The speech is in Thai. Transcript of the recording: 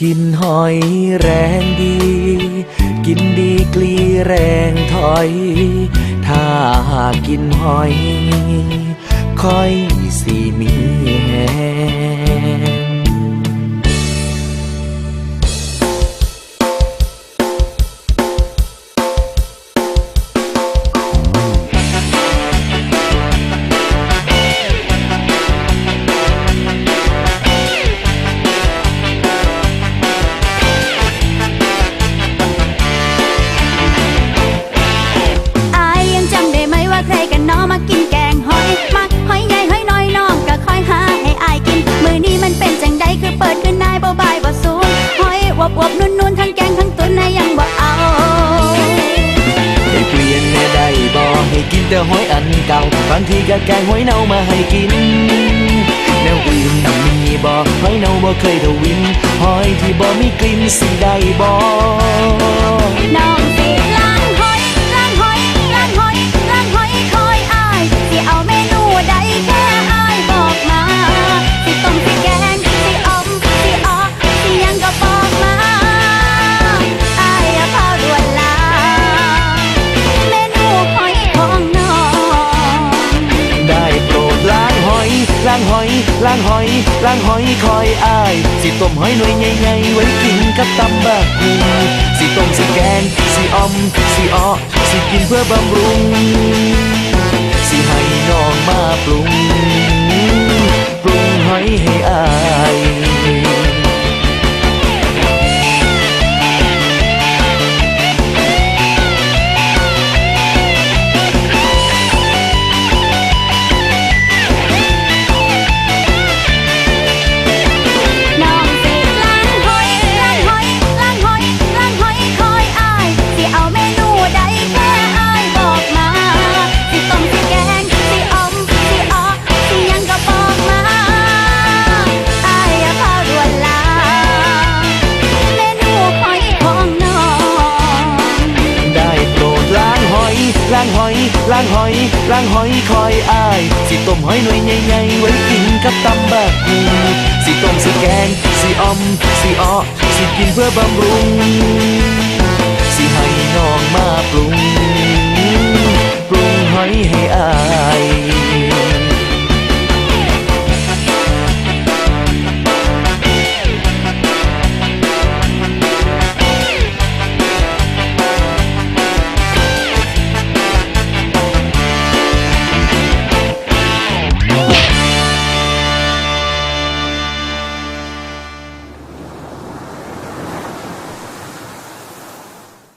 กินหอยแรงดี กินดีกลีแรงถอย ถ้าหากกินหอย ค่อยสีมีแหง อยอวบอวบนุ่นนุ่นทั้งแกงทั้งตุนนายยังบ่เอาให้เปลี่ยนแน่ได้บ่ให้กินแต่หอยอันเก่าบางทีก็แกงหอยเน่ามาให้กินแนวอื่นมีบ่หอยเน่าบ่เคยทวินหอยที่บ่มีกลิ่นสิได้บ่น้องสิ ล้างหอยล้างหอยล้างหอยคอยอาย สิต้มหอยหน่วยใหญ่ๆไว้กินกับตำบักหุ่งสิต้มสิแกงสิอมสิอ้อสิกินเพื่อบำรุง สิให้น้องมาปรุง ปรุงหอยให้อ หอยล้างหอยล้างหอยคอยอาย สิต้มหอยหน่วยใหญ่ๆไว้กินกับตำบักหูสิต้มสิแกงสิอมสิอ้อสิกินเพื่อบำรุง